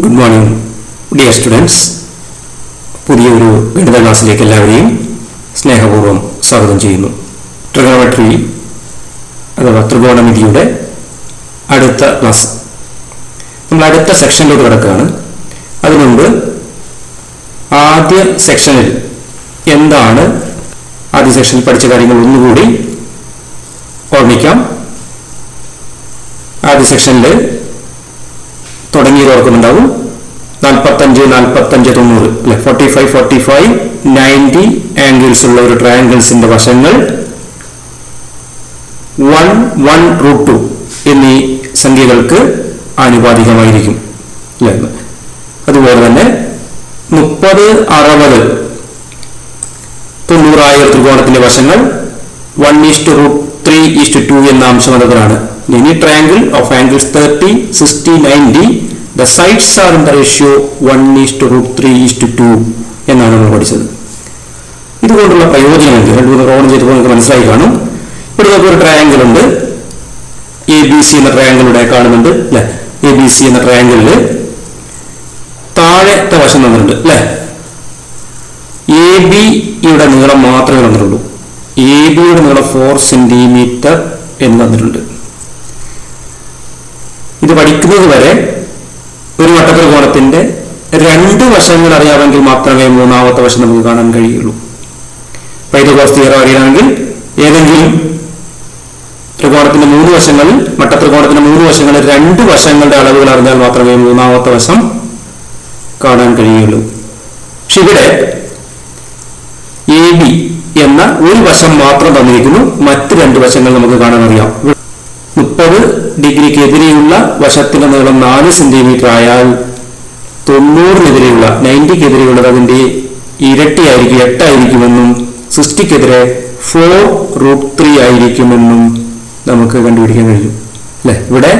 Good morning dear students പുതിയൊരു ഗണിത ക്ലാസ്സിലേക്ക് എല്ലാവരെയും സ്നേഹപൂർവം സ്വാഗതം ചെയ്യുന്നു. ട്രിഗണോമെട്രി അഥവാ ത്രികോണമിതിയുടെ അടുത്ത ക്ലാസ്. നമ്മൾ അടുത്ത സെക്ഷനിലോട്ട് കിടക്കുകയാണ്. അതിനുമുമ്പ് ആദ്യ സെക്ഷനിൽ എന്താണ് ആദ്യ സെക്ഷനിൽ പഠിച്ച കാര്യങ്ങൾ ഒന്നുകൂടി ഓർമ്മിക്കാം. ആദ്യ സെക്ഷനിൽ തുടങ്ങിയത് ഓർക്കുന്നുണ്ടാവും നാൽപ്പത്തഞ്ച് നാൽപ്പത്തഞ്ച് തൊണ്ണൂറ് അല്ലെ? Forty five forty five ninety angles ഉള്ള ഒരു ട്രയാംഗിൾസിന്റെ വശങ്ങൾ വൺ വൺ റൂട്ട് ടു എന്നീ സംഖ്യകൾക്ക് ആനുപാതികമായിരിക്കും. അല്ലേ? അതുപോലെ തന്നെ മുപ്പത് അറുപത് തൊണ്ണൂറായ ത്രികോണത്തിന്റെ വശങ്ങൾ one is to root three is to two എന്ന അംശമതകളാണ് ഇനി triangle of angles thirty sixty ninety the sides are in the ratio one is to root three is to two എന്നാണ് നമ്മൾ പഠിച്ചത്. ഇതുകൊണ്ടുള്ള പ്രയോജനം എന്ത് രണ്ടു മൂന്ന് റോഡ് ചെയ്തപ്പോൾ നിങ്ങൾക്ക് മനസ്സിലായി കാണും. ഇവിടെ നമുക്ക് ഒരു ട്രയാങ്കിൾ ഉണ്ട്. എ ബി സി എന്ന ട്രയാങ്കിൾ ഇവിടെ കാണുന്നുണ്ട് അല്ലെ? എ ബി സി എന്ന ട്രയാങ്കിളിൽ താഴത്തെ വശം തന്നിട്ടുണ്ട് അല്ലെ? എ ബി യുടെ നീളം മാത്രമേ തന്നിട്ടുള്ളൂ. എ ബിയുടെ നീളം ഫോർ സെന്റിമീറ്റർ എന്ന് തന്നിട്ടുണ്ട്. ഇത് പഠിക്കുന്നത് വരെ ഒരു വട്ടത്രികോണത്തിന്റെ രണ്ട് വശങ്ങൾ അറിയാമെങ്കിൽ മാത്രമേ മൂന്നാമത്തെ വശം നമുക്ക് കാണാൻ കഴിയുള്ളൂ. പൈതകോസ് തിയറം അറിയണമെങ്കിൽ ഏതെങ്കിലും ത്രികോണത്തിന്റെ മൂന്ന് വശങ്ങളിൽ മട്ടത്രികോണത്തിന്റെ മൂന്ന് വശങ്ങളിൽ രണ്ട് വശങ്ങളുടെ അളവുകൾ അറിഞ്ഞാൽ മാത്രമേ മൂന്നാമത്തെ വശം കാണാൻ കഴിയുള്ളൂ. പക്ഷെ ഇവിടെ എ ബി എന്ന ഒരു വശം മാത്രം തന്നിരിക്കുന്നു. മറ്റ് രണ്ട് വശങ്ങൾ നമുക്ക് കാണാൻ അറിയാം. മുപ്പത് ഡിഗ്രിക്ക് എതിരെയുള്ള വശത്തിന്റെ നീളം നാല് സെന്റിമീറ്റർ ആയാൽ തൊണ്ണൂറിനെതിരെയുള്ള നയന്റിക്ക് അതിന്റെ അതിന്റെ ഇരട്ടിയായിരിക്കും എട്ടായിരിക്കുമെന്നും സിക്സ്റ്റിക്കെതിരെ ഫോർ റൂട്ട് ത്രീ ആയിരിക്കുമെന്നും നമുക്ക് കണ്ടുപിടിക്കാൻ കഴിയും. അല്ലെ? ഇവിടെ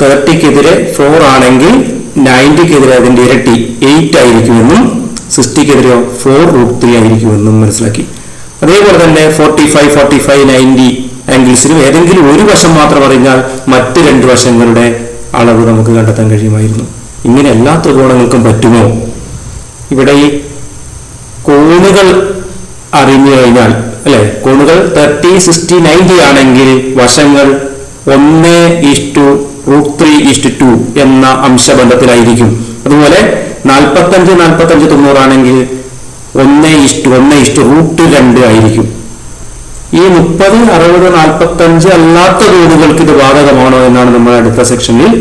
തേർട്ടിക്കെതിരെ ഫോർ ആണെങ്കിൽ നയന്റിക്കെതിരെ അതിന്റെ ഇരട്ടി എയ്റ്റ് ആയിരിക്കുമെന്നും സിക്സ്റ്റിക്കെതിരെ ഫോർ റൂട്ട് ത്രീ ആയിരിക്കുമെന്നും മനസ്സിലാക്കി. അതേപോലെ തന്നെ forty five forty five ninety ആംഗിൾസിലും ഏതെങ്കിലും ഒരു വശം മാത്രം അറിഞ്ഞാൽ മറ്റ് രണ്ട് വശങ്ങളുടെ അളവ് നമുക്ക് കണ്ടെത്താൻ കഴിയുമായിരുന്നു. ഇങ്ങനെ എല്ലാ ത്രികോണങ്ങൾക്കും പറ്റുമോ? ഇവിടെ ഈ കോണുകൾ അറിഞ്ഞു കഴിഞ്ഞാൽ അല്ലെ? കോണുകൾ തേർട്ടി സിക്സ്റ്റി നയന്റി ആണെങ്കിൽ വശങ്ങൾ ഒന്ന് is to root three is to two എന്ന അംശബന്ധത്തിലായിരിക്കും. അതുപോലെ നാൽപ്പത്തഞ്ച് നാൽപ്പത്തഞ്ച് തൊണ്ണൂറാണെങ്കിൽ ഒന്ന് ഇഷ്ടു ഒന്ന് ഇഷ്ടു റൂട്ട് രണ്ട് ആയിരിക്കും. ഈ മുപ്പത് അറുപത് നാൽപ്പത്തഞ്ച് അല്ലാത്ത കോണുകൾക്ക് ഇത് ബാധകമാണോ എന്നാണ് നമ്മൾ അടുത്ത സെക്ഷനിൽ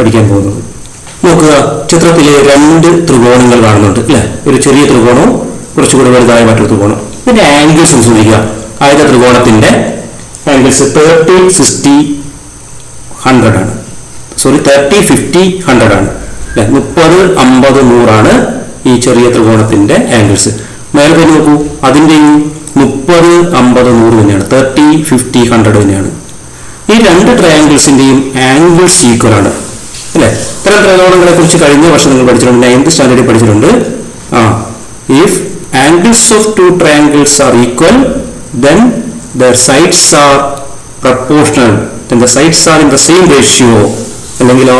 പഠിക്കാൻ പോകുന്നത്. നോക്കുക ചിത്രത്തിലെ രണ്ട് ത്രികോണങ്ങൾ കാണുന്നുണ്ട് അല്ലെ? ഒരു ചെറിയ ത്രികോണവും കുറച്ചുകൂടെ വലുതായ മറ്റൊരു ത്രികോണം ഇതിന്റെ ആംഗിൾസ് സൂചിക്കുക ആദ്യത്തെ ത്രികോണത്തിന്റെ ആംഗിൾസ് തേർട്ടി സിക്സ്റ്റി ഹൺഡ്രഡ് ആണ്. സോറി തേർട്ടി ഫിഫ്റ്റി ഹൺഡ്രഡ് ആണ്. അല്ലെ? മുപ്പത് അമ്പത് നൂറാണ് ഈ ചെറിയ ത്രികോണത്തിന്റെ ആംഗിൾസ്. മേലെ പോയി നോക്കൂ. അതിന്റെയും മുപ്പത് അമ്പത് നൂറ് തന്നെയാണ്. തേർട്ടി ഫിഫ്റ്റി ഹൺഡ്രഡ് തന്നെയാണ്. ഈ രണ്ട് ട്രയാംഗിൾസിന്റെയും ആംഗിൾസ് ഈക്വൽ ആണ്. അല്ലെ? ഇത്തരം ത്രികോണങ്ങളെ കുറിച്ച് കഴിഞ്ഞ വർഷം നിങ്ങൾ പഠിച്ചിട്ടുണ്ട് നയൻത് സ്റ്റാൻഡേർഡിൽ പഠിച്ചിട്ടുണ്ട്. ആ if angles of two triangles are equal then their sides are proportional the sides are in the same ratio. അല്ലെങ്കിലോ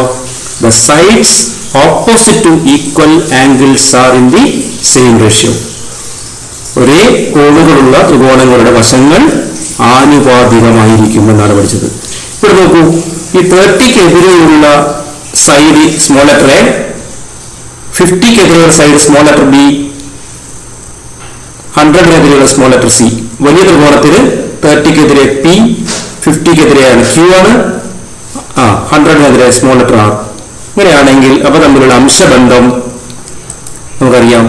the sides opposite to equal angles are in the same ratio ഒരേ കോണുകളുള്ള ത്രികോണങ്ങളുടെ വശങ്ങൾ ആനുപാതികമായിരിക്കും എന്നാണ് പഠിച്ചത്. ഇവിടെ നോക്കൂ ഈ തേർട്ടിക്ക് എതിരെയുള്ള സൈഡ് സ്മോൾ ലെറ്റർ എ ഫിഫ്റ്റിക്ക് എതിരെയുള്ള സൈഡ് സ്മോൾ ലെറ്റർ ബി ഹൺഡ്രഡിനെതിരെയുള്ള സ്മോൾ ലെറ്റർ സി വലിയ ത്രികോണത്തിന് തേർട്ടിക്കെതിരെ പി ഫിഫ്റ്റിക്കെതിരെയാണ് ക്യൂ ആണ് ആ ഹൺഡ്രഡിനെതിരെ സ്മോൾ ലെറ്റർ ആർ ഇങ്ങനെയാണെങ്കിൽ അവ തമ്മിലുള്ള അംശബന്ധം നമുക്കറിയാം.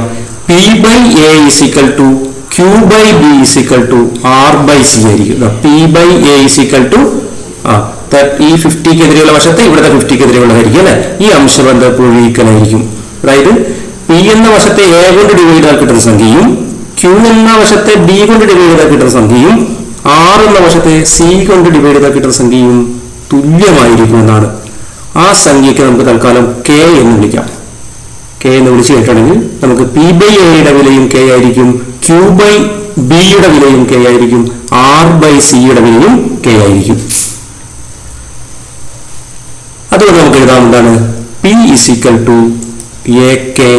P by A is equal to Q by B is equal to R by C ആയിരിക്കും. P by A is equal to uh ഈ ഫിഫ്റ്റിക്കെതിരെയുള്ള വശത്ത് ഇവിടുത്തെ ഫിഫ്റ്റിക്കെതിരെയുള്ളതായിരിക്കും അല്ലെ? ഈ അംശബന്ധ ആയിരിക്കും അതായത് പി എന്ന വശത്തെ എ കൊണ്ട് ഡിവൈഡ് ആക്കി കിട്ടുന്ന സംഖ്യയും ക്യൂ എന്ന വശത്തെ ബി കൊണ്ട് ഡിവൈഡ് ചെയ്താൽ കിട്ടുന്ന സംഖ്യയും ആർ എന്ന വശത്തെ സി കൊണ്ട് ഡിവൈഡ് ചെയ്താൽ കിട്ടുന്ന സംഖ്യയും തുല്യമായിരിക്കും എന്നാണ്. ആ സംഖ്യയ്ക്ക് നമുക്ക് തൽക്കാലം കെ എന്ന് വിളിക്കാം. കെ എന്ന് വിളിച്ചു കേട്ടാണെങ്കിൽ നമുക്ക് പി ബൈ എയുടെ വിലയും കെ ആയിരിക്കും ക്യൂ ബൈ ബിയുടെ വിലയും കെ ആയിരിക്കും ആർ ബൈ സിയുടെ വിലയും കെ ആയിരിക്കും അതുകൊണ്ട് നമുക്ക് എഴുതാം എന്താണ്? P is equal to A K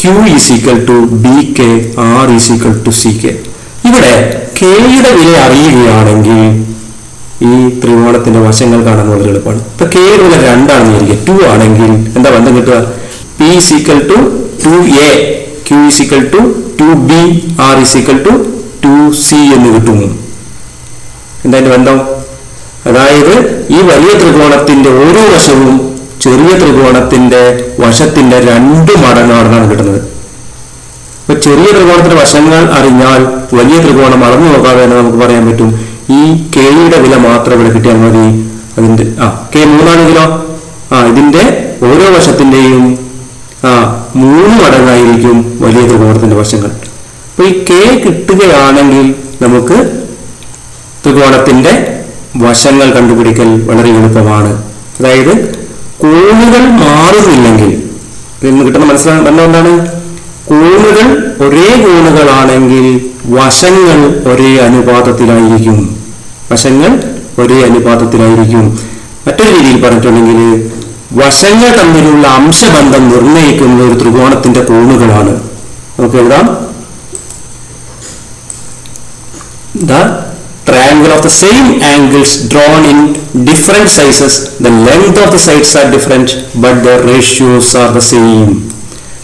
Q is equal to B K R is equal to C K ഇവിടെ കെയുടെ വില അറിയുകയാണെങ്കിൽ ഈ ത്രികോണത്തിന്റെ വശങ്ങൾ കാണാൻ വളരെ എളുപ്പമാണ്. ഇപ്പൊ കെയുടെ വില രണ്ടാണെന്ന് വിചാരിക്കുക. ടു ആണെങ്കിൽ എന്താ ബന്ധം കിട്ടുക? P is equal to two A Q is equal to two B R is equal to two C എന്ന് കിട്ടുന്നു എന്താ ബന്ധം? അതായത് ഈ വലിയ ത്രികോണത്തിന്റെ ഓരോ വശവും ചെറിയ ത്രികോണത്തിന്റെ വശത്തിന്റെ രണ്ട് മടങ്ങാണെന്നാണ് കിട്ടുന്നത്. ഇപ്പൊ ചെറിയ ത്രികോണത്തിന്റെ വശങ്ങൾ അറിഞ്ഞാൽ വലിയ ത്രികോണം അളന്നു നോക്കാതെ തന്നെ നമുക്ക് പറയാൻ പറ്റും. ഈ കെയുടെ വില മാത്രം ഇവിടെ കിട്ടിയാൽ മതി. അതിന്റെ ആ കെ മൂന്നാണെങ്കിലോ ആ ഇതിന്റെ ഓരോ വശത്തിന്റെയും ആ മൂന്ന് മടങ്ങായിരിക്കും വലിയ ത്രികോണത്തിന്റെ വശങ്ങൾ. അപ്പൊ ഈ കെ കിട്ടുകയാണെങ്കിൽ നമുക്ക് ത്രികോണത്തിന്റെ വശങ്ങൾ കണ്ടുപിടിക്കൽ വളരെ എളുപ്പമാണ്. അതായത് കോണുകൾ മാറുന്നില്ലെങ്കിൽ നിന്ന് കിട്ടുന്ന മനസ്സിലാണ് ബന്ധം എന്താണ്? കോണുകൾ ഒരേ കോണുകളാണെങ്കിൽ വശങ്ങൾ ഒരേ അനുപാതത്തിലായിരിക്കും. വശങ്ങൾ ഒരേ അനുപാതത്തിലായിരിക്കും. മറ്റൊരു രീതിയിൽ പറഞ്ഞിട്ടുണ്ടെങ്കിൽ വശങ്ങൾ തമ്മിലുള്ള അംശബന്ധം നിർണയിക്കുന്ന ഒരു ത്രികോണത്തിന്റെ കോണുകളാണ്. നമുക്ക് എഴുതാം. triangle of the same angles drawn in different sizes the length of the sides are different but the ratios are the same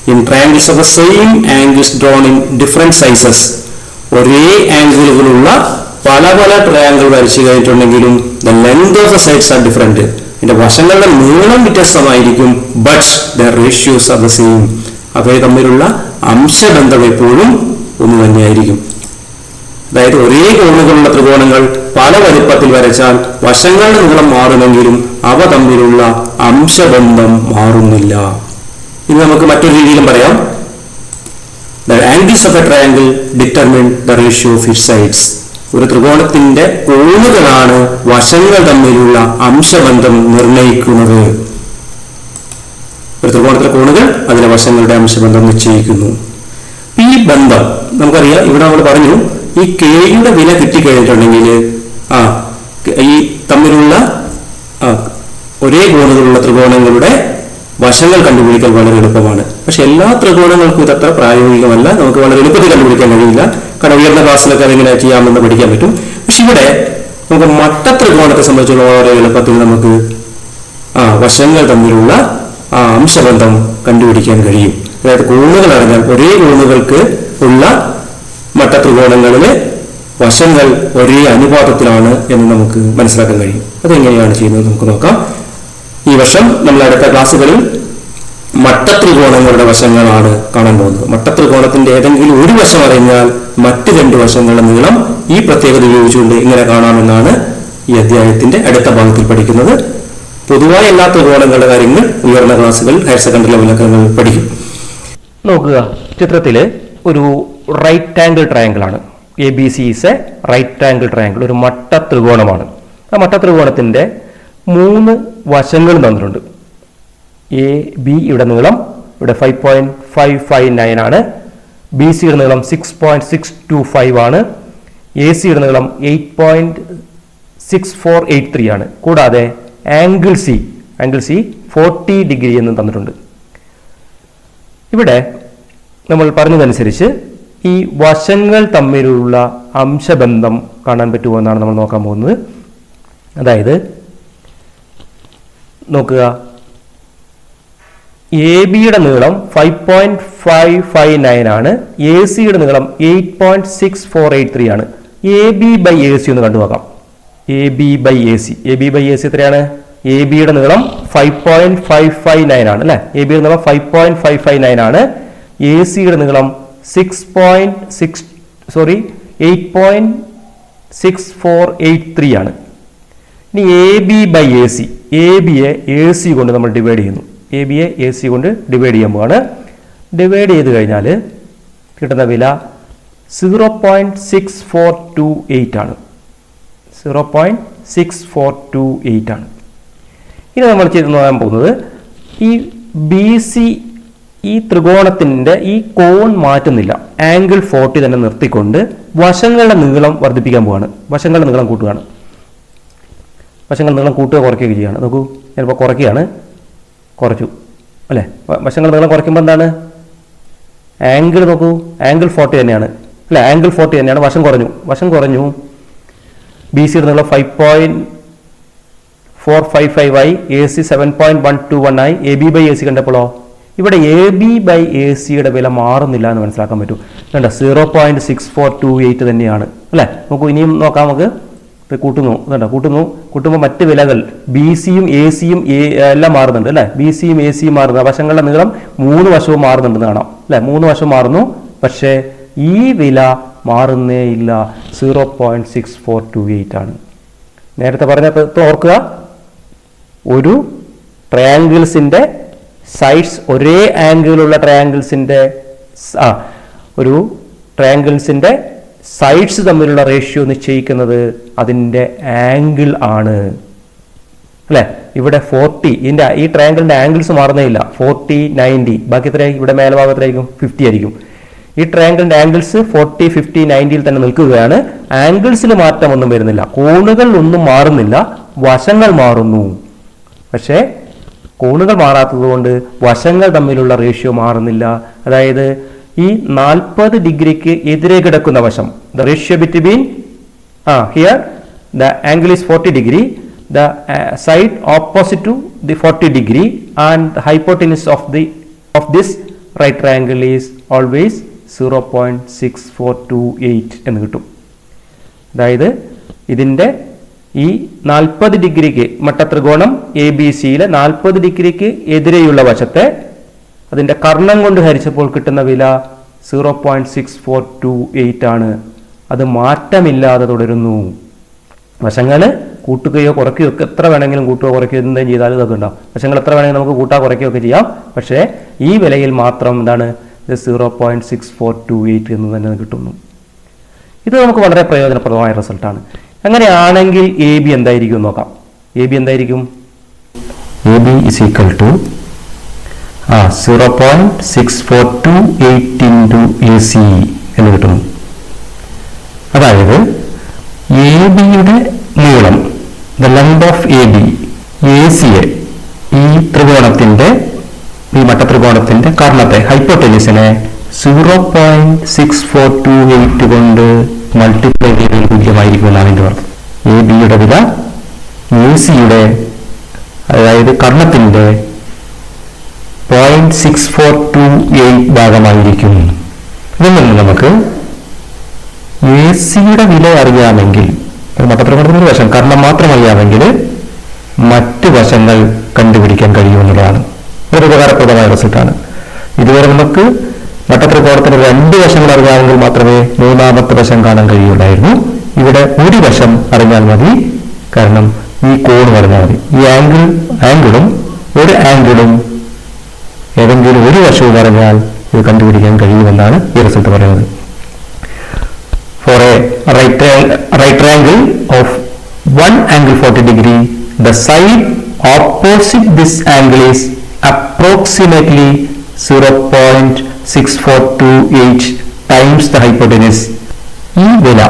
in triangles of the same angles drawn in different sizes ഒരേ ആംഗിളുകളുള്ള പല പല triangle വരച്ചു കഴിഞ്ഞിട്ടുണ്ടെങ്കിലും the length of the sides are different ഇതിന്റെ വശങ്ങളുടെ നീളം വ്യത്യസ്തമായിരിക്കും but the ratios are the same അവയെ തമ്മിലുള്ള അംശബന്ധം എപ്പോഴും ഒന്ന് തന്നെയായിരിക്കും അതായത് ഒരേ കോണുകളുള്ള ത്രികോണങ്ങൾ പല വലിപ്പത്തിൽ വരച്ചാൽ വശങ്ങളുടെ നീളം മാറുമെങ്കിലും അവ തമ്മിലുള്ള അംശബന്ധം മാറുന്നില്ല. ഇനി നമുക്ക് മറ്റൊരു രീതിയിലും പറയാം. The angles of a triangle determine the ratio of its sides ഒരു ത്രികോണത്തിന്റെ കോണുകളാണ് വശങ്ങൾ തമ്മിലുള്ള അംശബന്ധം നിർണയിക്കുന്നത് ഒരു ത്രികോണത്തിലെ കോണുകൾ അതിലെ വശങ്ങളുടെ അംശബന്ധം നിശ്ചയിക്കുന്നു. ഈ ബന്ധം നമുക്കറിയാം ഇവിടെ നമ്മൾ പറഞ്ഞു ഈ കെയുടെ വില കിട്ടിക്കഴിഞ്ഞിട്ടുണ്ടെങ്കിൽ ആ ഈ തമ്മിലുള്ള ഒരേ കോണുകളുള്ള ത്രികോണങ്ങളുടെ വശങ്ങൾ കണ്ടുപിടിക്കാൻ വളരെ എളുപ്പമാണ്. പക്ഷെ എല്ലാ ത്രികോണങ്ങൾക്കും ഇതത്ര പ്രായോഗികമല്ല. നമുക്ക് വളരെ എളുപ്പത്തിൽ കണ്ടുപിടിക്കാൻ കഴിയില്ല. കാരണം ഉയർന്ന ക്ലാസ്സിലൊക്കെ അതെങ്ങനെ ചെയ്യാമെന്ന് പഠിക്കാൻ പറ്റും. പക്ഷെ ഇവിടെ നമുക്ക് മട്ട ത്രികോണത്തെ സംബന്ധിച്ചുള്ള വളരെ എളുപ്പത്തിൽ നമുക്ക് ആ വശങ്ങൾ തമ്മിലുള്ള ആ അംശബന്ധം കണ്ടുപിടിക്കാൻ കഴിയും. അതായത് കോണുകൾ അറിഞ്ഞാൽ ഒരേ കോണുകൾക്ക് ഉള്ള മട്ടത്രികോണങ്ങളിലെ വശങ്ങൾ ഒരേ അനുപാതത്തിലാണ് എന്ന് നമുക്ക് മനസ്സിലാക്കാൻ കഴിയും. അതെങ്ങനെയാണ് ചെയ്യുന്നത് നമുക്ക് നോക്കാം. ഈ വർഷം നമ്മൾ അടുത്ത ക്ലാസ്സുകളിൽ മട്ടത്രികോണങ്ങളുടെ വശങ്ങളാണ് കാണാൻ പോകുന്നത്. മട്ടത്രികോണത്തിന്റെ ഏതെങ്കിലും ഒരു വശം അറിഞ്ഞാൽ മറ്റ് രണ്ട് വശങ്ങളുടെ നീളം ഈ പ്രത്യേകത ഉപയോഗിച്ചുകൊണ്ട് ഇങ്ങനെ കാണാമെന്നാണ് ഈ അധ്യായത്തിന്റെ അടുത്ത ഭാഗത്തിൽ പഠിക്കുന്നത്. പൊതുവായ എല്ലാ ത്രികോണങ്ങളുടെ കാര്യങ്ങൾ ഉയർന്ന ക്ലാസ്സുകൾ ഹയർ സെക്കൻഡറി ലെവലൊക്കെ പഠിക്കും. നോക്കുക. ചിത്രത്തിൽ ഒരു റൈറ്റ് ആംഗിൾ ട്രയാങ്കിൾ ആണ്. A B C is a right angle triangle ഒരു മട്ട ത്രികോണമാണ്. ആ മട്ട ത്രികോണത്തിന്റെ മൂന്ന് വശങ്ങൾ തന്നിട്ടുണ്ട്. എ ബി ഇവിടെ നീളം ഇവിടെ five point five five nine ആണ്. ബി സിയുടെ നീളം six point six two five ആണ്. എ സിയുടെ നീളം eight point six four eight three ആണ്. കൂടാതെ angle C angle C forty degree എന്ന് തന്നിട്ടുണ്ട്. ഇവിടെ നമ്മൾ പറഞ്ഞതനുസരിച്ച് ഈ വശങ്ങൾ തമ്മിലുള്ള അംശബന്ധം കാണാൻ പറ്റുമോ എന്നാണ് നമ്മൾ നോക്കാൻ പോകുന്നത്. അതായത് നോക്കുക. എ ബിയുടെ നീളം five point five five nine ആണ്. എ സിയുടെ നീളം eight point six four eight three ആണ്. A B by A C ഒന്ന് കണ്ടു നോക്കാം. A B by A C. A B by A C എത്രയാണ്? എ ബിയുടെ നീളം five point five five nine ആണ് അല്ലേ? എ ബിയുടെ നീളം five point five five nine ആണ്. എ സിയുടെ നീളം six point six sorry eight point six four eight three ആണ്. ഇനി A B by A C A ബിയെ A C കൊണ്ട് നമ്മൾ ഡിവൈഡ് ചെയ്യുന്നു. എ ബിയെ എ സി കൊണ്ട് ഡിവൈഡ് ചെയ്യാൻ പോവാണ്. ഡിവൈഡ് ചെയ്ത് കഴിഞ്ഞാൽ കിട്ടുന്ന വില zero point six four two eight ആണ്. Zero point six four two eight ആണ്. ഇനി നമ്മൾ ചെയ്ത് നോക്കാൻ പോകുന്നത് ഈ ബി സി ഈ ത്രികോണത്തിന്റെ ഈ കോൺ മാറ്റുന്നില്ല. ആംഗിൾ ഫോർട്ടി തന്നെ നിർത്തിക്കൊണ്ട് വശങ്ങളുടെ നീളം വർദ്ധിപ്പിക്കാൻ പോവാണ്. വശങ്ങളുടെ നീളം കൂട്ടുകയാണ്. വശങ്ങൾ നീളം കൂട്ടുക കുറയ്ക്കുകയൊക്കെ ചെയ്യുകയാണ്. നോക്കൂ ഞാനിപ്പോൾ കുറയ്ക്കുകയാണ്. കുറച്ചു. അല്ലേ? വശങ്ങൾ നീളം കുറയ്ക്കുമ്പോൾ എന്താണ്? ആംഗിൾ നോക്കൂ. ആംഗിൾ ഫോർട്ടി തന്നെയാണ്. അല്ല? ആംഗിൾ ഫോർട്ടി തന്നെയാണ്. വശം കുറഞ്ഞു. വശം കുറഞ്ഞു. ബി സിയുടെ നീളം five point four five five ആയി. A C seven point one two one ആയി. A B by A C കണ്ടപ്പോഴോ? ഇവിടെ എ ബി ബൈ എ സിയുടെ വില മാറുന്നില്ല എന്ന് മനസ്സിലാക്കാൻ പറ്റും. കണ്ട? Zero point six four two eight തന്നെയാണ്. അല്ലേ? നമുക്ക് ഇനിയും നോക്കാം നമുക്ക്. കൂട്ടുന്നു. കണ്ടോ? കൂട്ടുന്നു. കൂട്ടുമ്പോൾ മറ്റ് വിലകൾ ബി സിയും എ സിയും എല്ലാം മാറുന്നുണ്ട്. അല്ലേ? ബി സിയും എ സിയും മാറുന്നു. വശങ്ങളുടെ നീളം മൂന്ന് വശവും മാറുന്നുണ്ടെന്ന് കാണാം. അല്ലേ? മൂന്ന് വശവും മാറുന്നു. പക്ഷേ ഈ വില മാറുന്നേ ഇല്ല. Zero point six four two eight ആണ്. നേരത്തെ പറഞ്ഞപ്പോൾ ഓർക്കുക. ഒരു ട്രയാങ്കിൾസിന്റെ സൈഡ്സ് ഒരേ ആംഗിളുള്ള ട്രയാങ്കിൾസിന്റെ ആ ഒരു ട്രയാങ്കിൾസിന്റെ സൈഡ്സ് തമ്മിലുള്ള റേഷ്യോ നിശ്ചയിക്കുന്നത് അതിന്റെ ആംഗിൾ ആണ്. അല്ലേ? ഇവിടെ ഫോർട്ടി ഇതിന്റെ ഈ ട്രയാങ്കിളിന്റെ ആംഗിൾസ് മാറുന്നേ ഇല്ല ഫോർട്ടി നയന്റി ബാക്കി എത്ര ഇവിടെ മേലഭാഗത്തിലായിരിക്കും ഫിഫ്റ്റി ആയിരിക്കും. ഈ ട്രയാങ്കിളിന്റെ ആംഗിൾസ് ഫോർട്ടി ഫിഫ്റ്റി നയന്റിയിൽ തന്നെ നിൽക്കുകയാണ്. ആംഗിൾസിൽ മാറ്റമൊന്നും വരുന്നില്ല. കോണുകൾ ഒന്നും മാറുന്നില്ല. വശങ്ങൾ മാറുന്നു. പക്ഷേ കോണുകൾ മാറാത്തതുകൊണ്ട് വശങ്ങൾ തമ്മിലുള്ള റേഷ്യോ മാറുന്നില്ല. അതായത് ഈ നാൽപ്പത് ഡിഗ്രിക്ക് എതിരെ കിടക്കുന്ന വശം the ratio between uh here the angle is forty degree the side opposite to the forty degree and hypotenuse of the of this right triangle is always zero point six four two eight എന്ന് കിട്ടും. അതായത് ഇതിന്റെ ഈ നാൽപ്പത് ഡിഗ്രിക്ക് മട്ടത്രികോണം A B സിയിലെ നാൽപ്പത് ഡിഗ്രിക്ക് എതിരെയുള്ള വശത്തെ അതിന്റെ കർണം കൊണ്ട് ഹരിച്ചപ്പോൾ കിട്ടുന്ന വില zero point six four two eight ആണ്. അത് മാറ്റമില്ലാതെ തുടരുന്നു. വശങ്ങൾ കൂട്ടുകയോ കുറയ്ക്കുകയോ ഒക്കെ എത്ര വേണമെങ്കിലും കൂട്ടുകയോ കുറയ്ക്കുകയോ എന്തെങ്കിലും ചെയ്താലും ഇതൊക്കെ ഉണ്ടാവും. വശങ്ങൾ എത്ര വേണമെങ്കിലും നമുക്ക് കൂട്ടാ കുറയ്ക്കുകയോ ഒക്കെ ചെയ്യാം. പക്ഷേ ഈ വിലയിൽ മാത്രം എന്താണ്? ഇത് zero point six four two eight എന്ന് തന്നെ കിട്ടുന്നു. ഇത് നമുക്ക് വളരെ പ്രയോജനപ്രദമായ റിസൾട്ടാണ്. അങ്ങനെയാണെങ്കിൽ എ ബി എന്തായിരിക്കും നോക്കാം. എ ബി എന്തായിരിക്കും? A B is equal to uh zero point six four two eight into A C എന്ന് കിട്ടുന്നു. അതായത് എ ബിയുടെ നീളം the length of A B A സിയെ ഈ ത്രികോണത്തിന്റെ ഈ മട്ടത്രികോണത്തിന്റെ കർണത്തെ ഹൈപ്പോട്ടനീസിനെ zero point six four two eight കൊണ്ട് മൾട്ടിപ്ലൈ ചെയ്തതിന് തുല്യമായിരിക്കും എന്നാണ് എന്റെ അർത്ഥം എ ബിയുടെ വില എ സിയുടെ അതായത് കർണത്തിന്റെ point six four two eight ഭാഗമായിരിക്കും. ഇതിൽ നമുക്ക് എ സിയുടെ വില അറിയാമെങ്കിൽ ഒരു വശം കർണം മാത്രം അറിയാമെങ്കിൽ മറ്റ് വശങ്ങൾ കണ്ടുപിടിക്കാൻ കഴിയുമെന്നുള്ളതാണ്. ഒരു ഉപകാരപ്രദമായ റിസൾട്ടാണ് ഇതുവരെ നമുക്ക് മട്ടത്രികോണത്തിന് രണ്ട് വശങ്ങൾ അറിയാമെങ്കിൽ മാത്രമേ മൂന്നാമത്തെ വശം കാണാൻ കഴിയുള്ളായിരുന്നു ഇവിടെ ഒരു വശം അറിഞ്ഞാൽ മതി. കാരണം ഈ കോൺ പറഞ്ഞാൽ മതി. ഈ ആംഗിൾ ആംഗിളും ഒരു ആംഗിളും ഏതെങ്കിലും ഒരു വശവും അറിഞ്ഞാൽ ഇത് കണ്ടുപിടിക്കാൻ കഴിയുമെന്നാണ് ഈ റിസൾട്ട് പറയുന്നത്. For a right, triang- right triangle of one angle 40 degree, the side opposite this angle is approximately 0.6428 times the hypotenuse. ഈ വില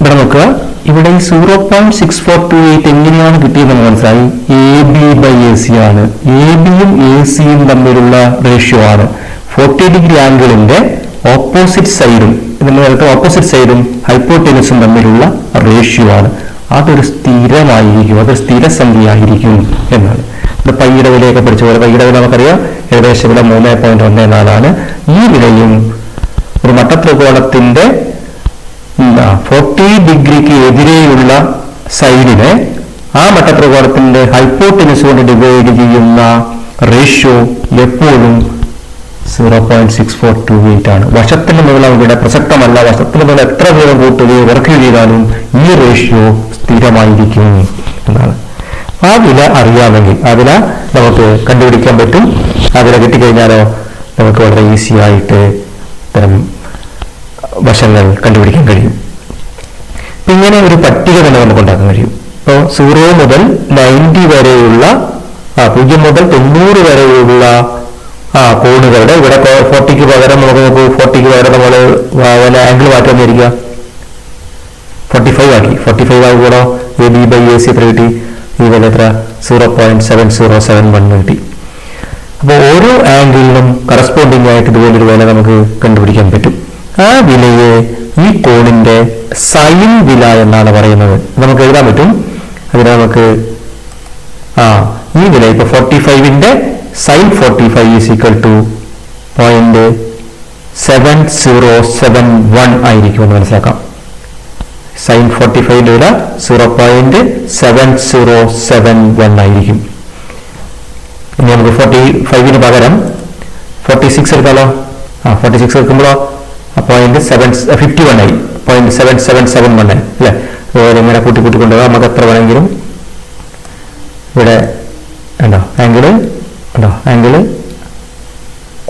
ഇവിടെ നോക്കുക. ഇവിടെ ഈ zero point six four two eight എങ്ങനെയാണ് കിട്ടിയതെന്ന് മനസ്സിലായി? A B by A C ആണ്. എ ബിയും എ സിയും തമ്മിലുള്ള റേഷ്യോ ആണ്. ഫോർട്ടി ഡിഗ്രി ആംഗിളിന്റെ ഓപ്പോസിറ്റ് സൈഡും നേരത്തെ ഓപ്പോസിറ്റ് സൈഡും ഹൈപ്പോട്ടേനസും തമ്മിലുള്ള റേഷ്യോ ആണ്. അതൊരു സ്ഥിരമായിരിക്കും അതൊരു സ്ഥിരസംഖ്യ ആയിരിക്കും എന്നാണ്. ഇവിടെ പൈയുടെ വിലയൊക്കെ പഠിച്ച പോലെ പൈയുടെ വില നമുക്കറിയാം. ഏകദേശം ഇവിടെ മൂന്ന് പോയിന്റ് ഒന്ന് നാലാണ്. ഈ വിലയും ഒരു മട്ടത്രികോണത്തിന്റെ ഫോർട്ടി ഡിഗ്രിക്ക് എതിരെയുള്ള സൈഡിനെ ആ മട്ടത്രികോണത്തിന്റെ ഹൈപ്പോട്ടിനസ് കൊണ്ട് ഡിവൈഡ് ചെയ്യുന്ന റേഷ്യോ എപ്പോഴും zero point six four two eight ആണ്. വശത്തിന് നീളം ഇവിടെ പ്രസക്തമല്ല. വശത്തിന് നീളം എത്ര നീളം കൂട്ടുകയോ കുറയ്ക്കുകയോ ചെയ്താലും ഈ റേഷ്യോ സ്ഥിരമായിരിക്കും എന്നാണ്. ആ വില അറിയാമെങ്കിൽ ആ വില നമുക്ക് കണ്ടുപിടിക്കാൻ പറ്റും. ആ വില കിട്ടിക്കഴിഞ്ഞാലോ നമുക്ക് വളരെ ഈസി ആയിട്ട് ഇത്തരം വശങ്ങൾ കണ്ടുപിടിക്കാൻ കഴിയും. ഇങ്ങനെ ഒരു പട്ടിക തന്നെ നമുക്ക് ഉണ്ടാക്കാൻ കഴിയും. ഇപ്പോൾ സീറോ മുതൽ നയന്റി വരെയുള്ള ആ, പൂജ്യം മുതൽ തൊണ്ണൂറ് വരെയുള്ള ആ കോണുകളുടെ ഇവിടെ ഫോർട്ടിക്ക് പകരം നമുക്ക് നോക്കൂ. ഫോർട്ടിക്ക് പകരം നമ്മൾ വല്ല ആംഗിൾ മാറ്റി വന്നിരിക്കുക. ഫോർട്ടി ഫൈവ് ആക്കി. Forty five ആകുമ്പോഴോ? A B by A C എത്ര കിട്ടി? ഈ വില എത്ര zero point seven zero seven one കിട്ടി അപ്പോൾ ഓരോ ആംഗിളിനും കറസ്പോണ്ടിങ് ആയിട്ട് ഇതുപോലൊരു വില നമുക്ക് കണ്ടുപിടിക്കാൻ പറ്റും. ആ വിലയെ ഈ കോണിന്റെ സൈൻ വില എന്നാണ് പറയുന്നത്. നമുക്ക് എഴുതാൻ പറ്റും? അതിന് നമുക്ക് ആ ഈ വില ഇപ്പൊ forty ഫൈവിന്റെ sine forty five is equal to point seven zero seven one ആയിരിക്കും എന്ന് മനസ്സിലാക്കാം. സൈൻ ഫോർട്ടി ഫൈവിന്റെ വില zero point seven zero seven one ആയിരിക്കും. ഇനി നമുക്ക് ഫോർട്ടി ഫൈവിന് പകരം ഫോർട്ടി സിക്സ് എടുത്താലോ? ആ ഫോർട്ടി സിക്സ് എടുക്കുമ്പോഴോ? പോയിന്റ് സെവൻ ഫിഫ്റ്റി വൺ ആയി. Point seven seven seven one ആയി അല്ലേ? അതുപോലെ ഇങ്ങനെ കൂട്ടി കൂട്ടി കൊണ്ടുപോകാം നമുക്ക് എത്ര വേണമെങ്കിലും ഇവിടെ ഉണ്ടോ? ആംഗിൾ ഉണ്ടോ? ആംഗിൾ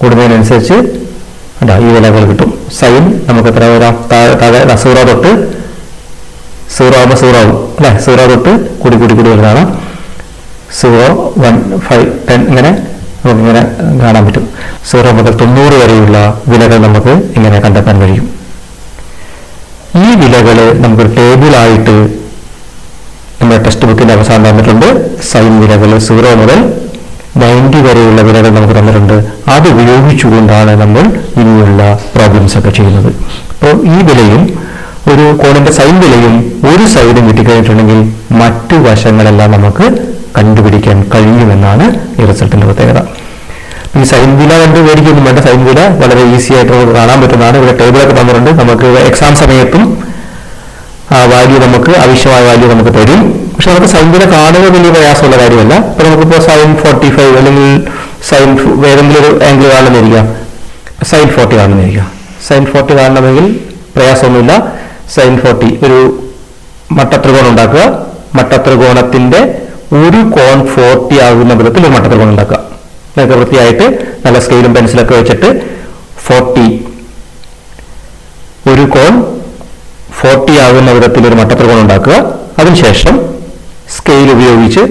കൂടുന്നതിനനുസരിച്ച് ഉണ്ടോ? ഈ വിലകൾ കിട്ടും. സൈൻ നമുക്ക് എത്ര വരാം? താഴെ താഴെ സീറോ തൊട്ട് സീറോ സൂറാവും അല്ലേ? സീറോ തൊട്ട് കൂടി കൂടി കൂടി വരുന്നതാണ്. സൂറോ വൺ ഫൈവ് ടെൻ ഇങ്ങനെ നമുക്കിങ്ങനെ കാണാൻ പറ്റും. സൂറോ മുതൽ തൊണ്ണൂറ് വരെയുള്ള വിലകൾ നമുക്ക് ഇങ്ങനെ കണ്ടെത്താൻ കഴിയും. ഈ വിലകൾ നമുക്ക് ടേബിളായിട്ട് നമ്മുടെ ടെക്സ്റ്റ് ബുക്കിന്റെ അവസാനം തന്നിട്ടുണ്ട്. സൈൻ വിലകൾ സീറോ മുതൽ നയന്റി വരെയുള്ള വിലകൾ നമുക്ക് തന്നിട്ടുണ്ട്. അത് ഉപയോഗിച്ചുകൊണ്ടാണ് നമ്മൾ ഇനിയുള്ള പ്രോബ്ലംസ് ഒക്കെ ചെയ്യുന്നത്. അപ്പോൾ ഈ വിലയും ഒരു കോണിന്റെ സൈൻ വിലയും ഒരു സൈഡും കിട്ടിക്കഴിഞ്ഞിട്ടുണ്ടെങ്കിൽ മറ്റു വശങ്ങളെല്ലാം നമുക്ക് കണ്ടുപിടിക്കാൻ കഴിയുമെന്നാണ് ഈ റിസൾട്ടിന്റെ പ്രത്യേകത. ഈ സൈൻ വില കണ്ട് മേടിക്കൊന്നും. വേണ്ട സൈൻ വില വളരെ ഈസി ആയിട്ട് നമുക്ക് കാണാൻ പറ്റുന്നതാണ്. ഇവിടെ ടേബിളൊക്കെ തന്നിട്ടുണ്ട്. നമുക്ക് എക്സാം സമയത്തും ആ വാല്യൂ നമുക്ക് ആവശ്യമായ വാല്യൂ നമുക്ക് തരും. പക്ഷെ നമുക്ക് സൈൻ വില കാണുക വലിയ പ്രയാസമുള്ള കാര്യമല്ല. ഇപ്പൊ നമുക്കിപ്പോ സൈൻ ഫോർട്ടി ഫൈവ് അല്ലെങ്കിൽ സൈൻ ഏതെങ്കിലും ഒരു ആംഗിൾ കാണുന്നിരിക്കാം സൈൻ ഫോർട്ടി കാണുന്നിരിക്കാം സൈൻ ഫോർട്ടി കാണണമെങ്കിൽ പ്രയാസമൊന്നുമില്ല. സൈൻ ഫോർട്ടി ഒരു മട്ടത്രികോണം ഉണ്ടാക്കുക. മട്ടത്രികോണത്തിന്റെ ഒരു കോൺ ഫോർട്ടി ആകുന്ന വിധത്തിൽ ഒരു മട്ടത്രികോണം ഉണ്ടാക്കുക. നിങ്ങൾക്ക് വൃത്തിയായിട്ട് നല്ല സ്കെയിലും പെൻസിലൊക്കെ വെച്ചിട്ട് ഫോർട്ടി ഒരു കോൺ ഫോർട്ടി ആകുന്ന വിധത്തിൽ ഒരു മട്ടത്രികോണം ഉണ്ടാക്കുക. അതിനുശേഷം സ്കെയിൽ ഉപയോഗിച്ച്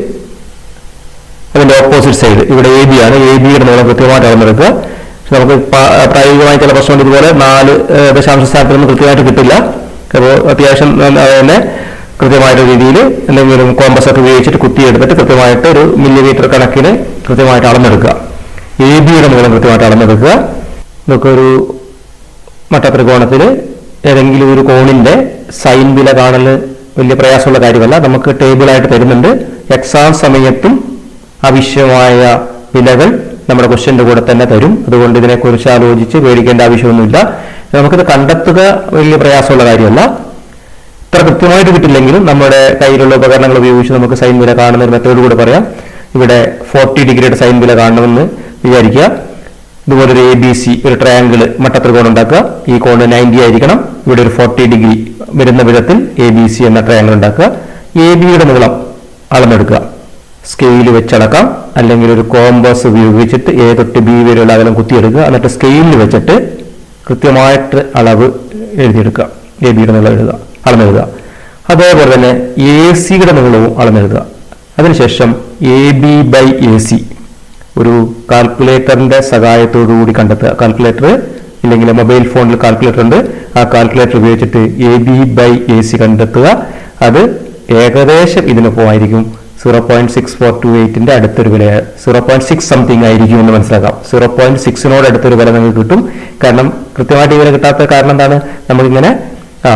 അതിന്റെ ഓപ്പോസിറ്റ് സൈഡ് ഇവിടെ എ ബി ആണ്. എ ബിയുടെ നീളം കൃത്യമായിട്ട് അളന്നെടുക്കുക. നമുക്ക് പ്രായോഗികമായി ചില പ്രശ്നം ഇതുപോലെ നാല് ദശാംശ സ്ഥാനത്തിൽ നിന്ന് കൃത്യമായിട്ട് കിട്ടില്ല. അപ്പോൾ അത്യാവശ്യം തന്നെ കൃത്യമായിട്ട് രീതിയിൽ എന്തെങ്കിലും കോമ്പസ് ഒക്കെ ഉപയോഗിച്ചിട്ട് കുത്തിയെടുത്തിട്ട് കൃത്യമായിട്ട് ഒരു മില്ലിമീറ്റർ കണക്കിന് കൃത്യമായിട്ട് അളന്നെടുക്കുക. എ ബിയുടെ മൂലം കൃത്യമായിട്ട് അളന്നെടുക്കുക. ഇതൊക്കെ ഒരു മട്ടത്രികോണത്തിൽ ഏതെങ്കിലും ഒരു കോണിന്റെ സൈൻ വില കാണൽ വലിയ പ്രയാസമുള്ള കാര്യമല്ല. നമുക്ക് ടേബിളായിട്ട് തരുന്നുണ്ട്. എക്സാം സമയത്തും ആവശ്യമായ വിലകൾ നമ്മുടെ ക്വസ്റ്റ്യന്റെ കൂടെ തന്നെ തരും. അതുകൊണ്ട് ഇതിനെക്കുറിച്ച് ആലോചിച്ച് പേടിക്കേണ്ട ആവശ്യമൊന്നുമില്ല. നമുക്കിത് കണ്ടെത്തുക വലിയ പ്രയാസമുള്ള കാര്യമല്ല. ഇത്ര കൃത്യമായിട്ട് കിട്ടില്ലെങ്കിലും നമ്മുടെ കയ്യിലുള്ള ഉപകരണങ്ങൾ ഉപയോഗിച്ച് നമുക്ക് സൈൻ വില കാണുന്ന ഒരു മെത്തേഡ് കൂടെ പറയാം. ഇവിടെ ഫോർട്ടി ഡിഗ്രിയുടെ സൈൻ വില കാണണമെന്ന് വിചാരിക്കുക. ഇതുപോലെ ഒരു എ ബി സി ഒരു ട്രയാങ്കിൾ മട്ടത്രികോൺ ഉണ്ടാക്കുക. ഈ കോണ് നയന്റി ആയിരിക്കണം. ഇവിടെ ഒരു ഫോർട്ടി ഡിഗ്രി വരുന്ന വിധത്തിൽ എ ബി സി എന്ന ട്രയാങ്കിൾ ഉണ്ടാക്കുക. എ ബിയുടെ നീളം അളന്നെടുക്കുക. സ്കെയിൽ വെച്ചളക്കാം അല്ലെങ്കിൽ ഒരു കോമ്പസ് ഉപയോഗിച്ചിട്ട് എ തൊട്ട് ബി വരെയുള്ള അകലം കുത്തിയെടുക്കുക. എന്നിട്ട് സ്കെയിലിൽ വെച്ചിട്ട് കൃത്യമായിട്ട് അളവ് എഴുതിയെടുക്കുക. എ ബിയുടെ നീളം എഴുതുക. അളന്നെഴുതുക അതേപോലെ തന്നെ എ സിയുടെ നീളവും അളന്നെഴുതുക അതിനുശേഷം A B by A C ഒരു കാൽക്കുലേറ്ററിന്റെ സഹായത്തോടുകൂടി കണ്ടെത്തുക. കാൽക്കുലേറ്റർ ഇല്ലെങ്കിൽ മൊബൈൽ ഫോണിൽ കാൽക്കുലേറ്റർ ഉണ്ട്. ആ കാൽക്കുലേറ്റർ ഉപയോഗിച്ചിട്ട് A B by A C കണ്ടെത്തുക. അത് ഏകദേശം ഇതിനൊപ്പമായിരിക്കും. Zero point six four two എയ്റ്റിന്റെ അടുത്തൊരു വില സീറോ പോയിന്റ് സിക്സ് സംതിങ് ആയിരിക്കും എന്ന് മനസ്സിലാക്കാം. സീറോ പോയിന്റ് സിക്സിനോട് അടുത്തൊരു വില നിങ്ങൾക്ക് കിട്ടും. കാരണം കൃത്യമായിട്ട് ഈ വില കിട്ടാത്ത കാരണം എന്താണ്? നമുക്കിങ്ങനെ ആ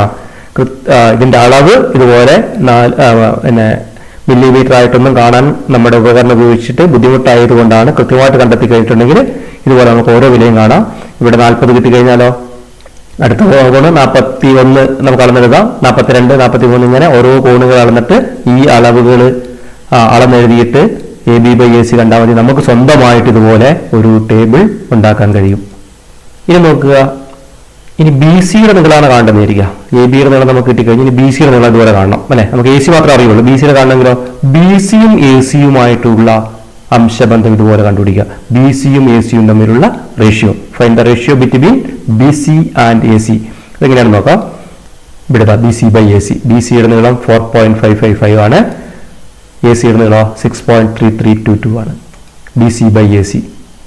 ഇതിന്റെ അളവ് ഇതുപോലെ നാല് പിന്നെ മില്ലിമീറ്റർ ആയിട്ടൊന്നും കാണാൻ നമ്മുടെ ഉപകരണം ഉപയോഗിച്ചിട്ട് ബുദ്ധിമുട്ടായതുകൊണ്ടാണ് കൃത്യമായിട്ട് കണ്ടെത്തി കഴിഞ്ഞിട്ടുണ്ടെങ്കിൽ ഇതുപോലെ നമുക്ക് ഓരോ വിലയും കാണാം. ഇവിടെ നാൽപ്പത് കിട്ടി കഴിഞ്ഞാലോ? അടുത്ത കോണ് നാൽപ്പത്തി ഒന്ന് നമുക്ക് അളന്നെടുക്കാം. നാൽപ്പത്തിരണ്ട് നാൽപ്പത്തി മൂന്ന് ഇങ്ങനെ ഓരോ കോണുകൾ അളന്നിട്ട് ഈ അളവുകൾ അളന്നെഴുതിയിട്ട് A B by A C കണ്ടാൽ മതി നമുക്ക് സ്വന്തമായിട്ട് ഇതുപോലെ ഒരു ടേബിൾ ഉണ്ടാക്കാൻ കഴിയും. ഇനി നോക്കുക. ഇനി ബി സിയുടെ നീളമാണ് കാണേണ്ടതായിരിക്കുക എ ബിയുടെ നീളം നമുക്ക് കിട്ടിക്കഴിഞ്ഞാൽ ഇനി ബി സിയുടെ നീളം ഇതുപോലെ കാണണം. അല്ലെ? നമുക്ക് എ സി മാത്രമേ അറിയുള്ളൂ. ബി സിയുടെ കാണണമെങ്കിലോ? ബി സിയും എ സിയുമായിട്ടുള്ള അംശബന്ധം ഇതുപോലെ കണ്ടുപിടിക്കുക. ബി സിയും എ സിയും തമ്മിലുള്ള ratio find the ratio between B C and A C ഇതെങ്ങനെയാണ് നോക്കാം. ഇവിടെ B C by A C B സിയുടെ നീളം four point five five five ആണ്. എ സിയുടെ നീളം six point three three two two ആണ്. D C by A C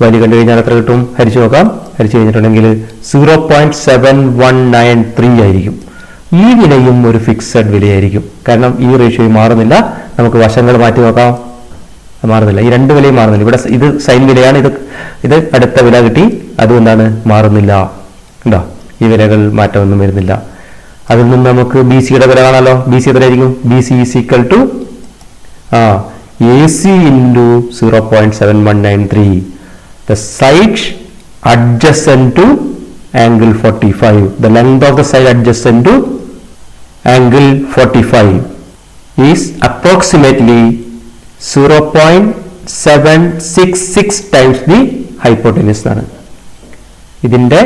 വലിയ കണ്ടു കഴിഞ്ഞാൽ എത്ര കിട്ടും? ഹരിച്ചു നോക്കാം. ഹരിച്ചു കഴിഞ്ഞിട്ടുണ്ടെങ്കിൽ zero point seven one nine three ആയിരിക്കും. ഈ വിലയും ഒരു ഫിക്സഡ് വിലയായിരിക്കും. കാരണം ഈ റേഷ്യോ മാറുന്നില്ല. നമുക്ക് വശങ്ങൾ മാറ്റി നോക്കാം. മാറുന്നില്ല. ഈ രണ്ട് വിലയും മാറുന്നില്ല. ഇവിടെ ഇത് സൈൻ വിലയാണ്. ഇത് ഇത് അടുത്ത വില കിട്ടി. അതുകൊണ്ടാണ് മാറുന്നില്ല. ഉണ്ടോ ഈ വിലകൾ മാറ്റമൊന്നും വരുന്നില്ല. അതിൽ നിന്ന് നമുക്ക് ബി സിയുടെ വില കാണാമല്ലോ ബി സി എത്രയായിരിക്കും? B C is equal to uh A C into zero point seven one nine three the side adjacent to angle 45 the length of the side adjacent to angle 45 is approximately 0.766 times the hypotenuse എന്നാണ് ഇതിന്റെ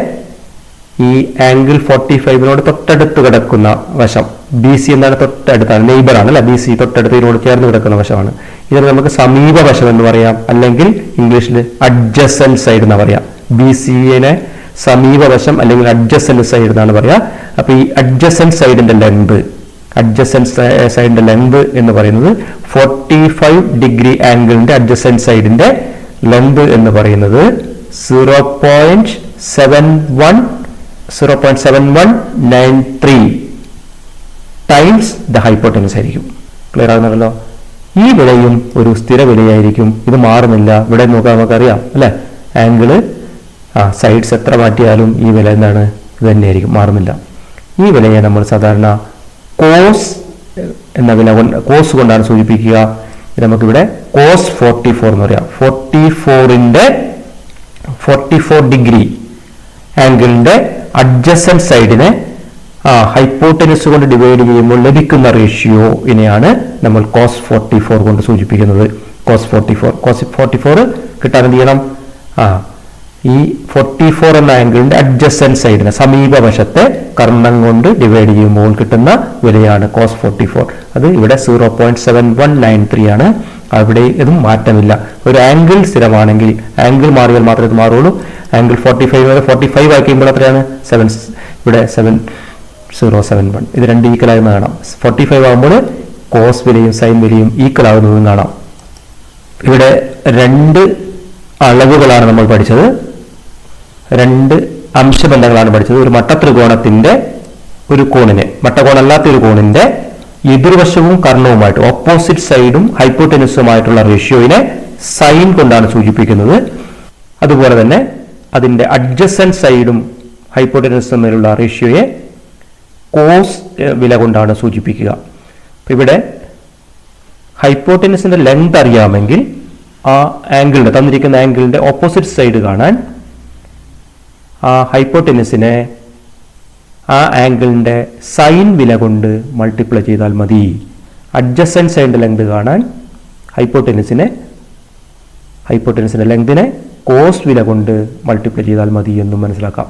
ഈ angle forty ഫൈവിനോട് തൊട്ടടുത്ത് കിടക്കുന്ന വശം. B C എന്നാണ് തൊട്ടടുത്താണ്? നെയ്ബറാണ് അല്ല? B C തൊട്ടടുത്ത് ഇതിനോട് ചേർന്ന് കിടക്കുന്ന വശമാണ്. ഇതിന് നമുക്ക് സമീപ വശം എന്ന് പറയാം. അല്ലെങ്കിൽ ഇംഗ്ലീഷിൽ അഡ്ജസന്റ് സൈഡ് എന്ന് പറയാം. ബി സിനെ സമീപ വശം അല്ലെങ്കിൽ അഡ്ജസന്റ് സൈഡ് എന്നാണ് പറയാ. അപ്പൊ ഈ അഡ്ജസന്റ് സൈഡിന്റെ ലെങ്ത് അഡ്ജസന്റ് സൈഡിന്റെ ലെങ്ത് എന്ന് പറയുന്നത് ഫോർട്ടി ഫൈവ് ഡിഗ്രി ആംഗിളിന്റെ അഡ്ജസന്റ് സൈഡിന്റെ ലെങ്ത് എന്ന് പറയുന്നത് zero point seven one zero point seven one nine three times the hypotenuse ആയിരിക്കും. ക്ലിയർ ആകുന്നുണ്ടല്ലോ? ഈ വിലയും ഒരു സ്ഥിര വിലയായിരിക്കും. ഇത് മാറുന്നില്ല. ഇവിടെ നോക്കാൻ നമുക്കറിയാം അല്ലെ? ആംഗിൾ ആ സൈഡ്സ് എത്ര മാറ്റിയാലും ഈ വില എന്താണ്? ഇത് തന്നെയായിരിക്കും. മാറുന്നില്ല. ഈ വിലയെ നമ്മൾ സാധാരണ കോസ് എന്ന വില കൊണ്ട് കോസ് കൊണ്ടാണ് സൂചിപ്പിക്കുക. നമുക്കിവിടെ കോസ് ഫോർട്ടി ഫോർ എന്ന് പറയാം. ഫോർട്ടി ഫോറിന്റെ ഫോർട്ടി ഫോർ ഡിഗ്രി ആംഗിളിന്റെ അഡ്ജസന്റ് സൈഡിനെ ഹൈപ്പോട്ടനസ് കൊണ്ട് ഡിവൈഡ് ചെയ്യുമ്പോൾ ലഭിക്കുന്ന റേഷ്യോ ഇനെയാണ് നമ്മൾ കോസ് ഫോർട്ടി ഫോർ കൊണ്ട് സൂചിപ്പിക്കുന്നത്. Cos forty four cos forty four കിട്ടാൻ എന്ത് ചെയ്യണം? ആ ഈ ഫോർട്ടി ഫോർ എന്ന ആംഗിളിന്റെ അഡ്ജസന്റ് സൈഡിനെ സമീപവശത്തെ കർണം കൊണ്ട് ഡിവൈഡ് ചെയ്യുമ്പോൾ കിട്ടുന്ന വിലയാണ് കോസ് ഫോർട്ടി ഫോർ അത് ഇവിടെ zero point seven one nine three ആണ്. അവിടെ ഇതും മാറ്റമില്ല. ഒരു ആംഗിൾ സ്ഥിരമാണെങ്കിൽ ആംഗിൾ മാറിയാൽ മാത്രമേ ഇത് മാറുള്ളൂ ആംഗിൾ ഫോർട്ടി ഫൈവ് വരെ ഫോർട്ടി ഫൈവ് ആക്കിയുമ്പോൾ എത്രയാണ് സെവൻ ഇവിടെ സെവൻ സീറോ സെവൻ വൺ ഇത് രണ്ട് ഈക്വൽ ആയിരുന്നു കാണാം. ഫോർട്ടി ഫൈവ് ആകുമ്പോൾ കോസ് വിലയും സൈൻ വിലയും ഈക്വൽ ആകുന്നതും കാണാം. ഇവിടെ രണ്ട് അളവുകളാണ് നമ്മൾ പഠിച്ചത്. രണ്ട് അംശബന്ധങ്ങളാണ് പഠിച്ചത്. ഒരു മട്ടത്രികോണത്തിന്റെ ഒരു കോണിനെ മട്ടകോണല്ലാത്ത ഒരു കോണിന്റെ എതിർവശവും കർണവുമായിട്ട് ഓപ്പോസിറ്റ് സൈഡും ഹൈപ്പോട്ടനസുമായിട്ടുള്ള റേഷ്യോയിനെ സൈൻ കൊണ്ടാണ് സൂചിപ്പിക്കുന്നത്. അതുപോലെ തന്നെ അതിന്റെ അഡ്ജസന്റ് സൈഡും ഹൈപ്പോട്ടനസ് തമ്മിലുള്ള റേഷ്യോയെ കോസ് വില കൊണ്ടാണ് സൂചിപ്പിക്കുക. അപ്പം ഇവിടെ ഹൈപ്പോട്ടനസിന്റെ ലെങ്ത് അറിയാമെങ്കിൽ ആ ആംഗിളിന്റെ തന്നിരിക്കുന്ന ആംഗിളിന്റെ ഓപ്പോസിറ്റ് സൈഡ് കാണാൻ ആ ഹൈപ്പോട്ടനസിനെ ആ ആംഗിളിന്റെ സൈൻ വില കൊണ്ട് മൾട്ടിപ്ലൈ ചെയ്താൽ മതി. അഡ്ജസന്റ് സൈഡിന്റെ ലെങ്ത് കാണാൻ ഹൈപ്പോട്ടനസിനെ ഹൈപ്പോട്ടനസിന്റെ ലെങ്തിനെ കോസ് വില കൊണ്ട് മൾട്ടിപ്ലൈ ചെയ്താൽ മതി എന്നും മനസ്സിലാക്കാം.